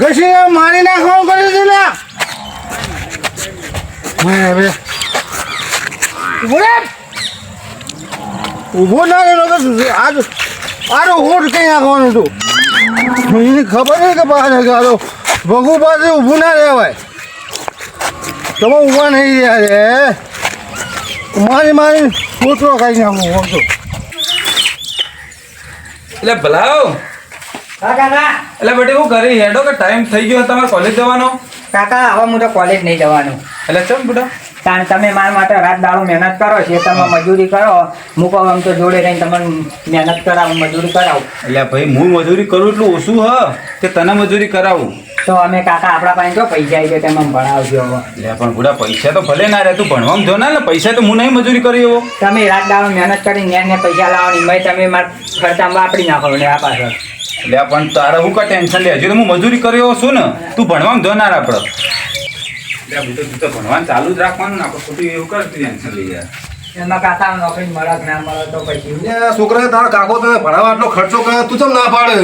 ઘસી મારી નાખવાનું કરી દીધું લે બરાબર ઊભો રે ઊભો ના આજ આરો હોટ કઈ નાખવાનું તું? એને ખબર નહીં કે બહાર તો ભગુ પાસે ઊભું ના રહેવાય. તમે ઊભા નહીં રહ્યા રે મારી મારી પોતરો ખાઈ નાખું હોતો એટલે ભલાવ. કાકા એટલે બેટી હું ઘરે હેડો કે ટાઈમ થઈ ગયો તમારે કોલેજ જવાનો? કાકા હવે હું તો કોલેજ નહીં જવાનું. એટલે ચમ બેટા? કારણ તમે મારા માટે રાત દાડો મહેનત કરો છે તમે મજૂરી કરો મૂકો આમ તો જોડે રહીને તમે મહેનત કરાવું મજૂરી કરાવું. એટલે ભાઈ હું મજૂરી કરું એટલું ઓછું હ કે તને મજૂરી કરાવું? તો અમે કાકા આપણા પાસે જો પૈસા આવી ગયા તમે ભણાવજો એટલે પણ ગુડા પૈસા તો ભલે ના રહે તું ભણવામાં જો ના ને પૈસા તો હું નહીં મજૂરી કરી એવો. તમે રાત દાડો મહેનત કરી ને ને પૈસા લાવવાની મેં તમે મારા ખર્ચામાં વાપરી નાખો ને આ પાછળ. એટલે પણ તારે હું કા ટેન્શન લે હજુ તો હું મજૂરી કર્યો છું ને તું ભણવામાં જો ના આપણે એટલે બીજું તું તો ભણવાનું ચાલુ જ રાખવાનું ને આપણે ખોટું એવું કર ટેન્શન લઈ એમાં કાકા નોકરી મળે ના મળે તો પછી. એ છોકરા તારા કાકો તને ભણાવવા આટલો ખર્ચો કરે તું ચમ ના પાડે?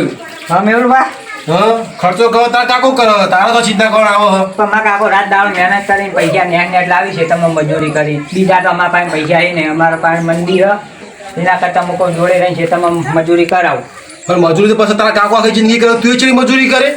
હા હા? ખર્ચો કરો તાર કાકો કરો તારો તો ચિંતા કોણ આવો? પણ મારા કાકો રાત દાળ મહેનત કરીને પૈસા નેટ નેટ લાવી છે તમે મજૂરી કરી. બીજા તો અમારા પાસે પૈસા આવી ને અમારા પાસે મંદિર હ. એના કરતાં મૂકો જોડે રહી છે તમે મજૂરી કરાવો. પણ મજૂરી તો પછી તારા કાકો આખી જિંદગી કરે તું ચેવી મજૂરી કરે?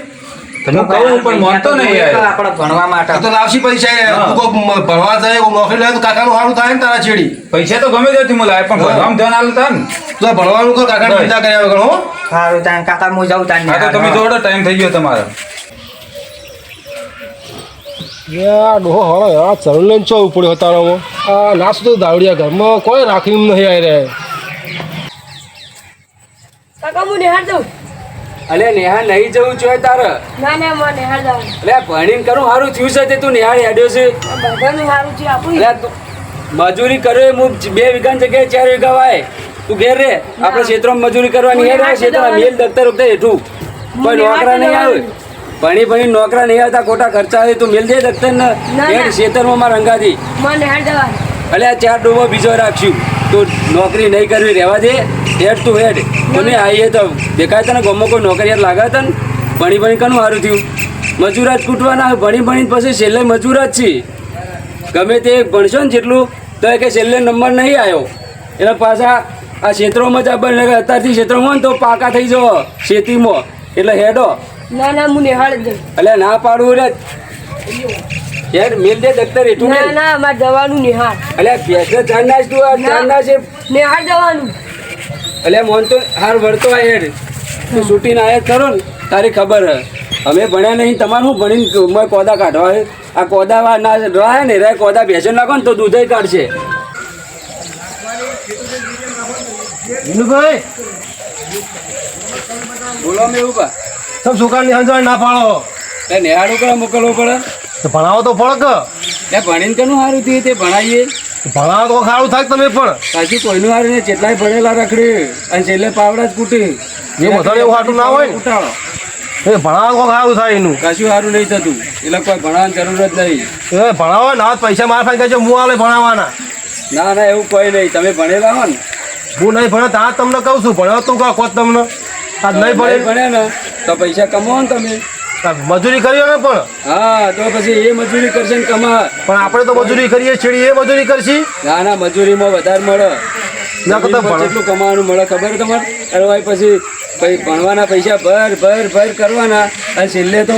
હું કહું પણ માનતો નહીં યાર. આપણે ભણવા માટે. તો લાવશી પૈસા એ. તું ભણવા જાય કોક નોકરી લે તો કાકાનું સારું થાય ને તારા છેડી. પૈસા તો ગમે ત્યાંથી મળે પણ ભણવામાં ધ્યાન આલતા ને. તું ભણવાનું કાકાને બસ. ચિંતા કર્યા વગર હો. સારું ત્યાં કાકા હું જાઉં હા તમે જોડો ટાઈમ થઈ ગયો તમારો. યા ડોહો હળો યાર લઈને ચો ઉપડ્યો તારામાં આ નાસ તો દાવડિયા ઘરમાં કોઈ રાખી નહીં આવી રહે કાકા હું નિહાળ દઉં અલે નેહા નહીં જવું જોઈએ તારે. ના ના મો નેહા જાવ અલે ભણીને કરું સારું થયું છે તે તું નેહા હેડ્યો છે. બધાનું સારું છે આપણું અલે મજૂરી કર્યો એ હું બે વીઘાની જગ્યાએ ચાર વીઘા વાય. તું ઘેર રે. આપણે ક્ષેત્રમાં મજૂરી કરવાની હેડ ક્ષેત્ર મેલ દફતર ઉપર હેઠું. કોઈ નોકરા નહીં આવે. ભણી ભણી નોકરા નહીં આવતા ખોટા ખર્ચા આવે તું મેલ દે દફતર ને. હેડ ક્ષેત્રમાં મારા રંગાથી અલે ચાર ડોબો બીજો રાખશું. તું નોકરી નહીં કરવી રહેવા દે. હેડ ટુ હેડ મને આવીએ તો દેખાય તને ગમો કોઈ નોકરી યાર લાગે તને? ભણી ભણી કનું સારું થયું? મજૂરા જ કૂટવાના ભણી ભણી પછી છેલ્લે મજૂરા જ છીએ ગમે તે ભણશો ને જેટલું તો કે છેલ્લે નંબર નહીં આવ્યો એટલે પાછા આ ક્ષેત્રોમાં જ બને અત્યારથી ક્ષેત્રોમાં ને તો પાકા થઈ જાઓ ખેતીમાં. એટલે હેડો. ના ના હું નિહાળ એટલે ના પાડવું રે. યાર મેલ દે દફતર એટલું ના. ના અમારે જવાનું નિહાર એટલે ભેંસો જાનના નાશ તું આ ચાર છે. એ નિહાળ દવાનું એટલે મોન તો હાર વળતો આ હેડ. તું છૂટીને આયા જ ખરો ને તારી ખબર હે. અમે ભણ્યા નહીં તમારે હું ભણીને મેં કોદા કાઢવા હે? આ કોદા ના રહે ને રે કોદા બેસો નાખો ને તો દૂધે કાઢશે. વિનુભાઈ. બોલો મેં એવું પા સબ છોકરાની સમજણ ના પાડો. એ નેહાડું કરે મોકલવું પડે? તો ભણાવો તો ફળક. એ ભણીને કેનું સારું થયું? તે ભણાવીએ ભણાવો તો સારું થાય તમે પણ. પાછું કોઈનું હારું ને જેટલાય ભણેલા રખડે અને છેલ્લે પાવડા જ કૂટે. જે વધારે એવું સારું ના હોય ને. એ ભણાવો સારું થાય એનું. કશું સારું નહીં થતું. એટલે કોઈ ભણવાની જરૂર જ નહીં. એ ભણાવો ના પૈસા મારા પાસે કહેજો હું આવે ભણાવવાના ના ના એવું કોઈ નહીં. તમે ભણેલા હો ને. હું નહીં ભણે ત્યાં તમને કહું છું. ભણ્યો તું કહો તમને? આ નહીં ભણે. ભણે ને તો પૈસા કમાવો ને તમે. મજૂરી કરીએ ને પણ. હા તો પછી એ મજૂરી કરશે ને કમા પણ આપણે તો મજૂરી કરીએ છીએ એ મજૂરી કરશી? ના ના મજૂરીમાં વધારે મળે. ના કરતા કેટલું કમાવાનું મળે ખબર તમારે અરે ભાઈ પછી પછી ભણવાના પૈસા ભર ભર ભર કરવાના. અને છેલ્લે તો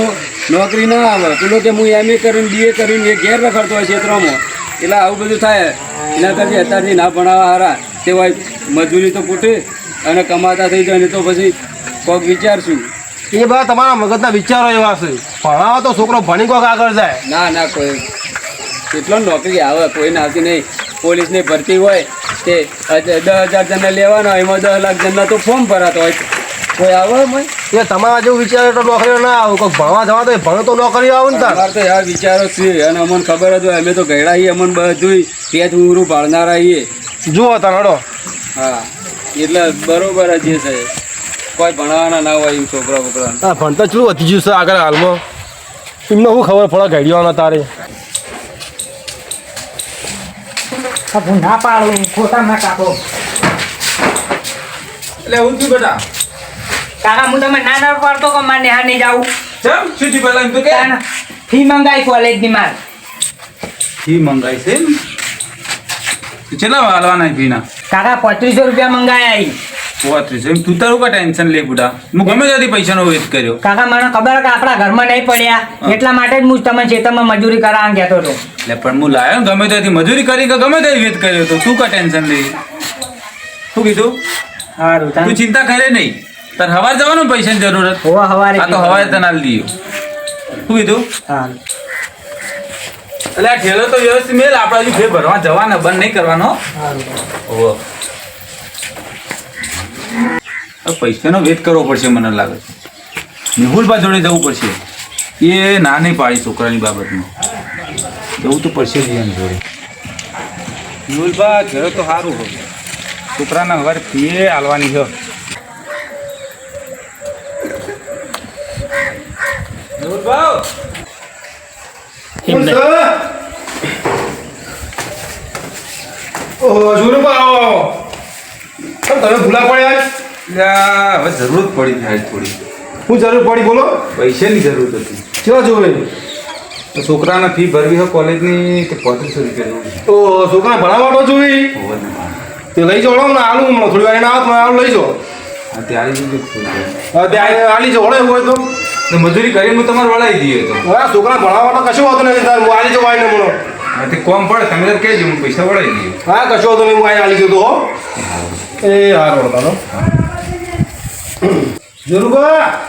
નોકરી ના આવે. પેલો કે હું એમ એ કરીને બીએ કરીને એ ઘેર રખડતો હોય ક્ષેત્રમાં. એટલે આવું બધું થાય. એના કરતી અત્યારથી ના ભણાવવા હારા. તે ભાઈ મજૂરી તો પૂટે અને કમાતા થઈ જાય ને તો પછી કોઈક વિચારશું. એ બધા તમારા મગજના વિચારો એવા છે. ભણાવો તો છોકરો ભણી કોક આગળ જાય. ના ના કોઈ કેટલો નોકરી આવે કોઈને આવતી નહીં. પોલીસની ભરતી હોય તે દસ હજાર જણને લેવાના એમાં દસ લાખ જણના તો ફોર્મ ભરાતો હોય. કોઈ આવે? એ તમારા જેવું વિચારે તો નોકરીઓ ના આવું. કોઈ ભણવા જવા તો ભણો તો નોકરીઓ આવું ને તાર. તો યાર વિચારો છે. અને અમને ખબર જ હોય અમે તો ગયડા છીએ અમને બધું પેજ ઉરું પાડનારા છીએ. જુઓ તાર હડો. હા એટલે બરોબર જ એ છે. કોઈ ભણવાના ના હોય એમ છોકરા બોકરા હા ભણતર ચલું વધી ગયું છે આગળ હાલમાં. એમને શું ખબર પડે ઘડિયાળના તારે? હું ના પાડું ખોટા ના કાપો. એટલે હું થયું બેટા? કાકા હું તમે ના ના પાડતો કે મારે નેહાર નહીં જાવું? શું થયું પેલા એમ તો કે? ફી મંગાઈ કોલેજની માર. ફી મંગાઈ છે કેટલા વાળવાના ફીના કાકા પત્રીસો રૂપિયા મંગાયા ઈ. પોત્રીસ એમ તું તારું કા ટેન્શન લે બુડા હું ગમે ત્યાંથી પૈસાનો વેસ્ટ કર્યો. કાકા મને ખબર કે આપણા ઘરમાં નહીં પડ્યા. એટલા માટે જ હું તમે ખેતરમાં મજૂરી કરાવવા કહેતો હતો. એટલે પણ હું લાયો ને ગમે ત્યાંથી મજૂરી કરી કે ગમે ત્યાંથી વેસ્ટ કર્યો તો. તું કા ટેન્શન લે. શું કીધું? સારું તું ચિંતા કરે નહીં. તાર હવાર જવાનું પૈસાની જરૂરત. હોવા હવારે આ તો હવારે તને આલી દીયો શું કીધું? સારું. એટલે આ ઠેલો તો વ્યવસ્થિત મેલ, આપણે હજુ ફેર ભરવા જવાના, બંધ નહીં કરવાનો. ઓહો. પૈસાનો વેટ કરવો પડશે મને લાગે છે. મેહુલબા જોડે જવું પડશે. એ ના નહીં પાડી છોકરાની બાબતમાં. જવું તો પડશે જ એની જોડે. મેહુલબા ઘેરો તો સારું હોય. છોકરાના હવે પીએ, હાલવાની છે. મેહુલબા એમ નહીં ઓહો જુરુબા આવો આવો કેમ તમે ભૂલા પડ્યા હવે જરૂર પડી થાય થોડી. હું જરૂર પડી બોલો. પૈસાની જરૂર હતી. ચેવા જોવે? તો છોકરાને ફી ભરવી હોય કોલેજની કે પોત્રીસો રૂપિયા તો છોકરા ભણાવવાનો જોઈ તે લઈ જાઓ ને આલું થોડી વાર એના આવત આલું લઈ જાઓ. ત્યારે જ બીજું હા તે આ- આલી જાઓ વળે હોય તો. તો મજૂરી કરીને હું તમારે વળાવી દઈએ તો. હા છોકરા ભણાવવાનો કશું હોતું નથી તાર હું આલી જાઉં ને મળો તે કોમ પડે તમે તાર કહેજો હું પૈસા વળાવી દઈએ. હા કશું હોતું નહીં હું આઈ આલી જાઉં હો એ હારો તારો. જરૂર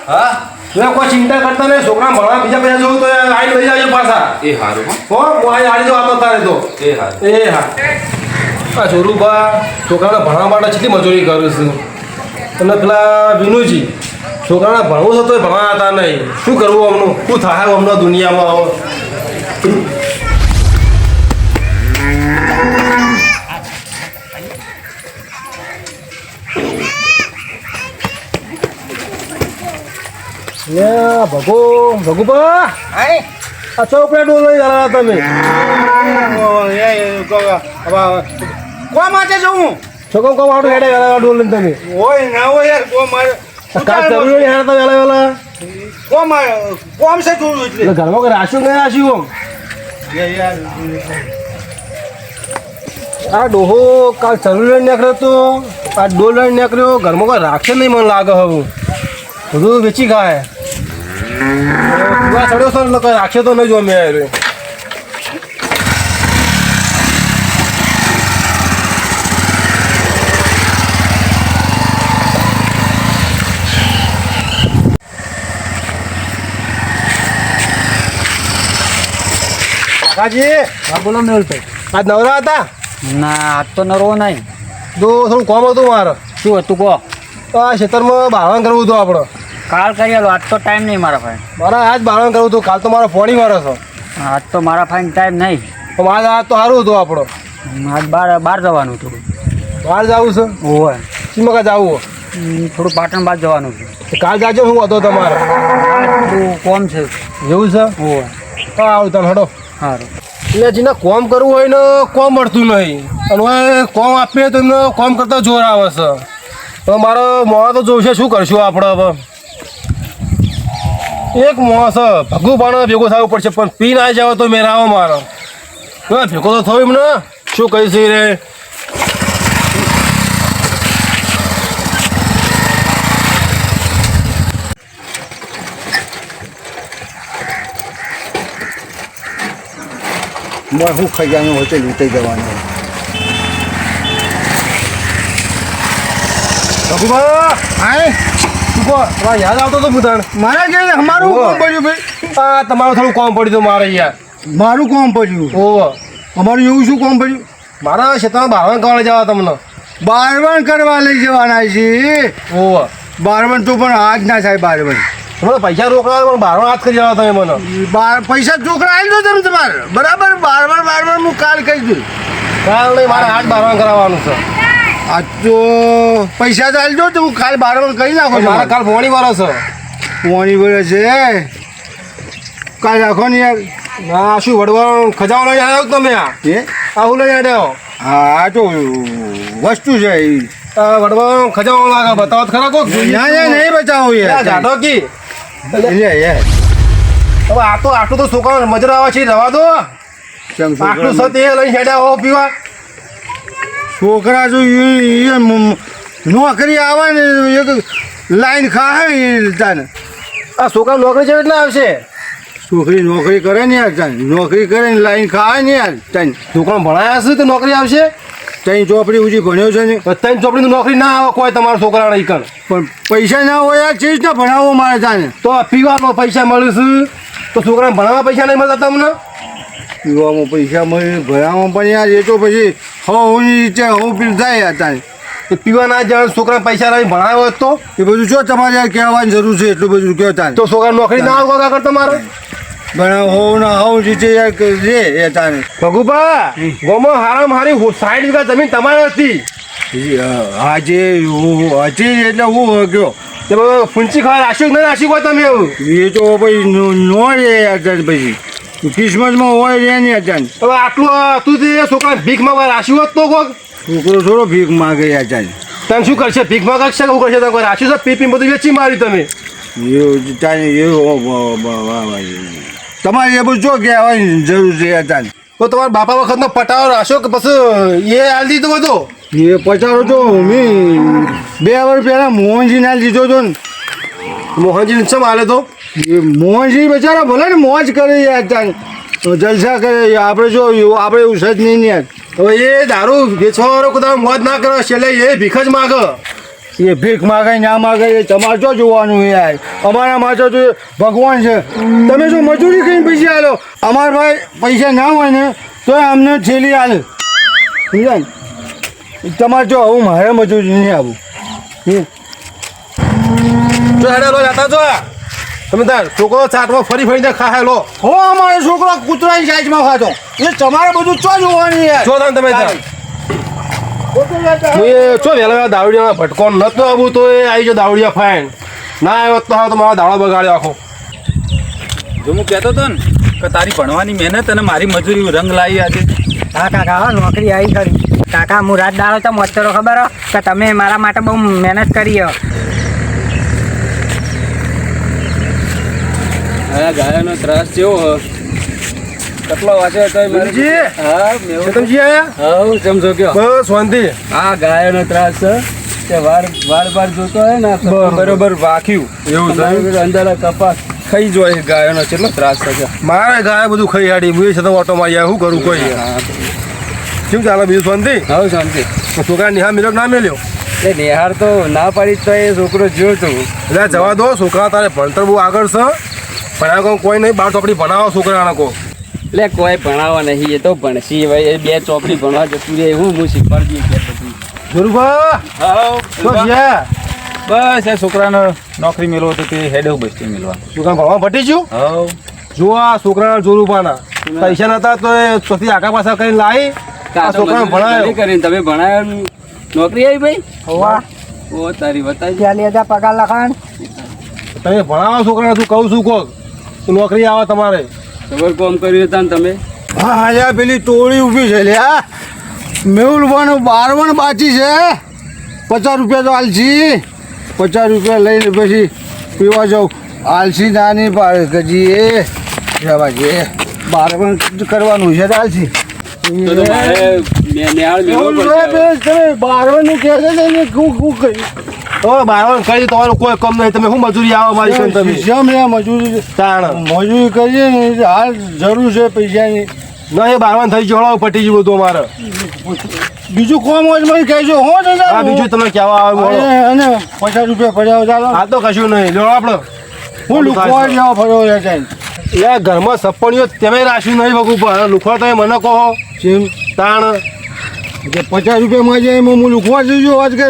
હા? તમે કોઈ ચિંતા કરતા નહીં છોકરા ભણવા બીજા પૈસા જોવું તો આઈ લઈ આવજો પાછા. એ હારું. હા હો આઈ આલી જાઉં આવતો તારે તો. એ હા એ હા. આ ચોરુબા છોકરાને ભણવા માટે કેટલી મજૂરી કરું છું? અને પેલા વિનુજી છોકરાને ભણવું છે તો ભણવા હતા નહીં શું કરવું અમનું શું થાય અમને દુનિયામાં આવો લે ભગો ભગુબા આ ચોકડા ડોલ લઈ ગયા તમે કોણ માટે જવું છોકરો કોમ આડું હેડે વેલા ડોલ લઈને તમે હોય ના હોય યાર કોણ મારે જરૂરી નહીં હેડતા વેલા વેલા? કોમ છે તું એટલે? એટલે ઘરમાં કોઈ નહીં રાખ્યું આમ આ ડોહો કાલ લઈને નીકળ્યો તો આ ડોલ નીકળ્યો ઘરમાં કોઈ રાખશે નહીં મને લાગે હવે. બધું વેચી ખાય. રાખશે તો નહીં જો મેં કાકાજી હા બોલો મેહુલભાઈ. આજ નવરા હતા? ના આજ તો નરવો નહીં. જો થોડું કોમ હતું મારે. શું હતું કહો? તો આ ખેતરમાં બાળવાન કરવું હતું આપણે. કાલ કરી આલો આજ તો ટાઈમ નહીં મારા ભાઈ. મારે આજ બાળવાન કરવું હતું. કાલ તો મારો ફોણી મારો છો આજ તો મારા ફાઈન ટાઈમ નહીં. તો મારે આજ તો સારું હતું આપણો. આજ બહાર બહાર જવાનું થોડું બહાર જવું છે? હોય શીમાં કાં જવું થોડું પાટણ બાદ જવાનું છે. કાલ જાજો શું હતો તમારે. આજ કોમ છે. એવું છે? હોય તો આવું તમે હડો. સારું એટલે જેને કોમ કરવું હોય ને કોમ મળતું નહીં. અને હવે કોમ આપીએ તો એમને કોમ કરતા જોર આવે છે. તો મારો મોં તો જોશે, શું કરશું આપણે હવે? એક મોં છે, ભગું પણ ભેગું થવું પડશે, પણ પી ના જાવ તો મેરાવો મારો. ભેગો તો થયો એમને, શું કહીશ રે? મારે શું ખજાનો હોય તો લૂંટાઈ જવાનો. તમારે યાદ આવતો તો બુધાણ મારા કે અમારું. કોમ પડ્યું ભાઈ. આ તમારું થોડું કોમ પડ્યું હતું મારે યાર મારું કોમ પડ્યું. ઓ અમારું એવું શું કોમ પડ્યું? મારા ક્ષેત્રમાં બારવણ કરવા જવા તમને. બારવણ કરવા લઈ જવાના છે ઓ બારવણ તો પણ આજ ના થાય બારવણ મને પૈસા રોકડા પણ બારવાન હાથ કરી જવા તમે મને. બાર પૈસા છોકરા આવી દો તમે તમારે. બરાબર? બારવાર બારવાર હું કાલ કહી દઉં. કાલ નહીં મારે હાથ બારવાર કરાવવાનું છે. આ તો પૈસા તો આલજો તો હું કાલ બાર વાગે કરી નાખો મારે કાલ વાળો છે. પોણી વડે છે? કાલ રાખો ને યાર. ના શું વડવા ખજાવ લઈ આવ્યો તમે આ? એ આવું લઈ આવ્યો. હા આ તો વસ્તુ છે એ. આ વડવા ખજાવો લાગે બતાવો ખરા કોક. નહીં બચાવો યાર. જાડો કી? હવે આ તો આટલું તો મજર આવે છે રવા દો. આટલું સત એ લઈને હેડ્યા હો પીવા. છોકરા જો નોકરી આવે ને એક લાઈન ખાય એ આ છોકરા નોકરી છે એટલે આવશે. છોકરી નોકરી કરે ને યાર નોકરી કરે ને લાઈન ખાય ને યાર છોકરા ભણાયા હશે તો નોકરી આવશે? તઈ ચોપડી ઉજી ભણ્યો છે ને. ત્યાં ચોપડી નોકરી ના આવે કોઈ તમારા છોકરાને ઈકણ પણ પૈસા ના હોય આ ચીજ ના ભણાવો મારે તાને તો આ પીવામાં પૈસા મળે છે? તો છોકરાને ભણાવવા પૈસા નહીં મળતા તમને? પીવામાં પૈસા મળે ભણાવવામાં પણ યાર એ તો પછી હું નીચે હું પીલ થાય તાને તો પીવાના જાણ છોકરા પૈસા લઈને ભણાવ્યો તો? એ બધું જો તમારે કહેવાની જરૂર છે એટલું બધું કહેતા તો છોકરા નોકરી ના આવે આગળ તમારે? હોવ ના હોવ જીતે રે એ તાને ભગુભા ગોમાં હારામાં હારી સાઠ વીઘા જમીન તમારે હતી. આજે હતી એટલે હું ગયો. તે ફૂંચી ખાવા રાશિક કે રાશિક હોય તમે એ તો ભાઈ નો નો રે પછી કિસ્મતમાં હોય રે ને યાર તાન હવે આટલું હતું તે છોકરા ભીખ માંગવા રાખ્યું હોત તો કોક? છોકરો થોડો ભીખ માગે યાર તાન તમે શું કરશે? ભીખ માંગશે કે શું કરશે? તમે રાશિ રાખ્યું છે? પી પી બધું વેચી મારી તમે. એવું તાને એવું તમારે એ બધું જો કહેવાની જરૂર છે તાન તો તમારા બાપા વખતનો પટાવો રાખ્યો કે પછી એ હાલ દીધો બધો? એ પચારો તો મેં બે વર્ષ પહેલા મોહનજીને હાલ દીધો હતો ને. મોહનજી ચમ હાલે તો? એ મોહનજી બચારા ભલે ને મોજ કરે યાર જલસા કરે આપણે જો આપણે એવું સજ નહીં ને યાર. હવે એ દારૂ વેચવાનો કદાચ મોજ ના કરે છેલ્લે એ ભીખ જ માગે. એ ભીખ માગે ના માગે એ તમારે શું જોવાનું એ યાર. અમારા માટે તો ભગવાન છે. તમે શું મજૂરી કઈ પૈસા આલો? અમારા ભાઈ પૈસા ના હોય ને તો અમને છેલ્લી આલે. સમજાય? તમારે જો આવું મારે મજૂરી નહીં આવું. જો હેડે લો જાતા જો. તમે તાર છોકરો ચાટમાં ફરી ફરીને ખાહે લો. હો અમારો છોકરો કૂતરાની સાઈઝમાં ખાતો. એ તમારે બધું ચો જોવાનું યાર? જો તમે તાર. એ ચો વહેલા દાવડિયા ભટકો નતો આવું તો એ આવી જો દાવડિયા ફાઈન. ના આવ્યો તો હા તો મારો દાડો બગાડ્યો આખો. જો હું કહેતો હતો ને કે તારી ભણવાની મહેનત અને મારી મજૂરી રંગ લાવી આજે. હા કાકા હા નોકરી આવી ખરી કાકા હું રાત દાડો તો મચ્છરો ખબર હો કે તમે મારા માટે બહુ મહેનત કરી હો. આ ગાયનો ત્રાસ જેવો હ. કેટલો વાંચે તો મરજી હા મેવું ચેતનજી આયા? હા સમજો કે બસ શાંતિ આ ગાયનો ત્રાસ છે કે વાર વાર વાર જોતો હોય ને બરોબર વાખ્યું. એવું છે? અંદર કપાસ ખાઈ જોય ગાયનો કેટલો ત્રાસ થશે મારે ગાય બધું ખાઈ હાડી હું છતાં ઓટો માં આવ્યો શું કરું કોઈ? શું ચાલે બીજું શાંતિ? હા શાંતિ. છોકરા નિહા મિલો ના મેલ્યો? એ નિહાર તો ના પાડી તો એ છોકરો જોતો એટલે જવા દો છોકરા તારે ભણતર બહુ આગળ છે. ભણાવ કોઈ કોઈ નહીં બાર ચોપડી ભણાવો છોકરાને કો. એટલે કોઈ ભણાવવા નહીં એ તો ભણશી. ભાઈ એ બે ચોપડી ભણવા જતું રહે હું હું શીખવાડી દઈએ કે બધું. ગુરુભા તો બસ છોકરાને નોકરી મેળવો તો તે હેડે બસ્તી મેળવા. છોકરા ભણવા ભટી છું? હા જો આ છોકરાના જોરુપાના પૈસા નતા તો એ ચોથી આગા પાછા કરીને લાવી. આ છોકરાને ભણાયો. કરીને તમે ભણાય. નોકરી આવી ભાઈ? હોવા. ઓ તારી બતાવી ચાલી હજાર પગાર લખાણ. તમે ભણાવો છોકરાને તું કહું છું કોક. તો નોકરી આવે તમારે. ખબર કોમ કર્યું હતા ને તમે? હા હાલ્યા પેલી ટોળી ઊભી છે લ્યા મેહુલવાનું બારવણ બાચી છે. પચાસ રૂપિયા તો આલસી. પચાસ રૂપિયા લઈને પછી પીવા જાઉં. આલસી નાની પાડે કજી એ. જવાજી બારવણ કરવાનું છે આલસી. તો તો મારે ને- નેહાળ મેળવો પડશે હવે. તમે બારવણનું કહે છે હું હું કહ્યું? હવે બારવાનું કરી તમારું કોઈ કમ નહીં. તમે શું મજૂરી આવો મારી જોડે તમે? જેમ લે મજૂરી તાણ. મજૂરી કરીએ ને હાલ જરૂર છે પૈસાની. ના એ થઈ ગયો પટી ગયું બધું અમારે. બીજું કોમ હોય તો મને કહેજો. હો દાદા આ બીજું તમે કહેવા આવે અને પચાસ રૂપિયા પડ્યા ચાલો. આ તો કશું નહીં. જોડો આપણે હું લુખવા જાવ ફરવા જાય છે એ ઘરમાં સપણીઓ તમે રાખ્યું નહીં ભગવું પણ લુખવા તમે મને કહો. તાણ. પચાસ રૂપિયા માં જાય હું લુખવા જઈશું આજ કે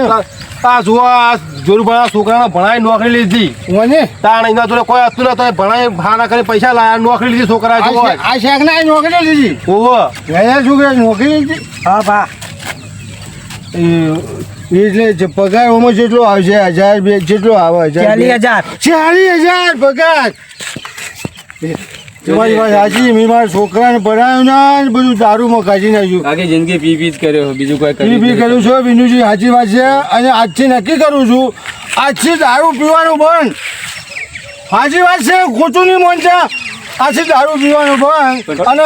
આ જુઓ આ જોરુભાઈ છોકરાને ભણાઈ નોકરી લીધી. ઓને? તાણ એના જોડે કોઈ હતું ને તો ભણાઈ ભાડા કરી પૈસા લાયા નોકરી લીધી છોકરા જો આ શેખ ના નોકરી લીધી? ઓહો ગયા છોકરા નોકરી લીધી? હા ભા એટલે પગાર ઓમાં જેટલો આવશે હજાર બે જેટલો આવે ચાલીસ હજાર. ચાલીસ હજાર પગાર. તમારી વાત સાચી મેં મારા છોકરાને ભણાવ્યું ના બધું દારૂમાં કાઢી નાખ્યું આખી જિંદગી પી પી જ કર્યો બીજું કોઈ પી પી કર્યું કરું છું વિનુજી સાચી વાત છે અને આજથી નક્કી કરું છું આજથી દારૂ પીવાનું બંધ. સાચી વાત છે ખોટું નહીં મોનતા. આજથી દારૂ પીવાનું બંધ અને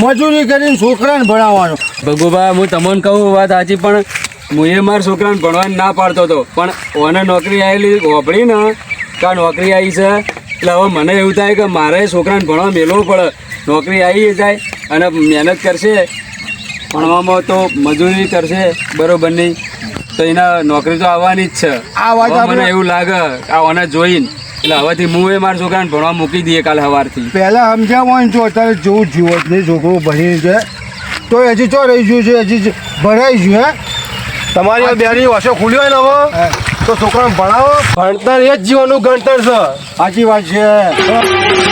મજૂરી કરીને છોકરાને ભણાવવાનું. ભગુભા હું તમને કહું વાત સાચી પણ હું એ મારા છોકરાને ભણવા ના પાડતો હતો પણ ઓને નોકરી આવેલી હોપડી ને કે નોકરી આવી છે? એટલે હવે મને એવું થાય કે મારે છોકરાને ભણવા મેળવવું પડે નોકરી આવી જાય અને મહેનત કરશે. ભણવામાં તો મજૂરી કરશે બરોબર નહીં તો એના નોકરી તો આવવાની જ છે. આ વાત મને એવું લાગે આ ઓને જોઈને. એટલે હવેથી હું એ મારા છોકરાને ભણવા મૂકી દઈએ કાલે સવારથી. પહેલાં સમજાવવાનું જો અત્યારે જેવું જીવત નહીં છોકરો ભણી છે. તો હજી ચો રહી ગયું છે હજી ભરાઈ ગયું હે તમારી બેની વાસો ખુલ્યો હોય ને હવે? તો છોકરાને ભણાવો. ભણતર એ જ જીવનનું ગણતર છે. સાચી વાત છે.